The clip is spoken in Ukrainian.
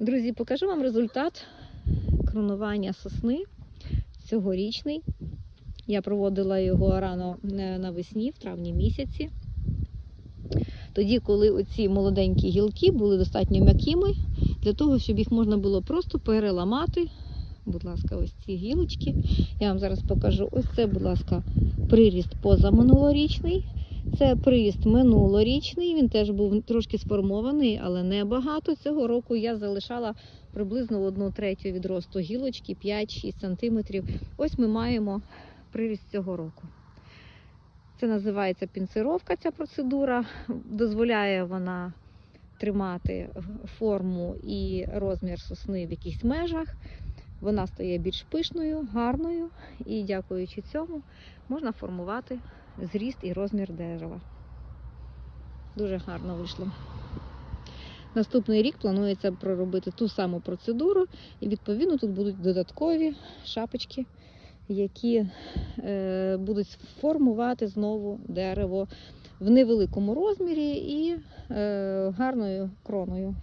Друзі, покажу вам результат кронування сосни цьогорічний. Я проводила його рано е, навесні, в травні місяці. Тоді, коли оці молоденькі гілки були достатньо м'якими, для того, щоб їх можна було просто переламати. Будь ласка, ось ці гілочки. Я вам зараз покажу. Ось це, будь ласка, приріст позаминулорічний. Це приріст минулорічний. Він теж був трошки сформований, але не багато. Цього року я залишала приблизно одну третю від росту гілочки 5-6 см. Ось ми маємо приріст цього року. Це називається пінцировка, ця процедура. Дозволяє вона тримати форму і розмір сосни в якихось межах. Вона стає більш пишною, гарною, і дякуючи цьому можна формувати зріст і розмір дерева. Дуже гарно вийшло. Наступний рік планується проробити ту саму процедуру, і відповідно тут будуть додаткові шапочки, які е, будуть формувати знову дерево в невеликому розмірі і е, гарною кроною.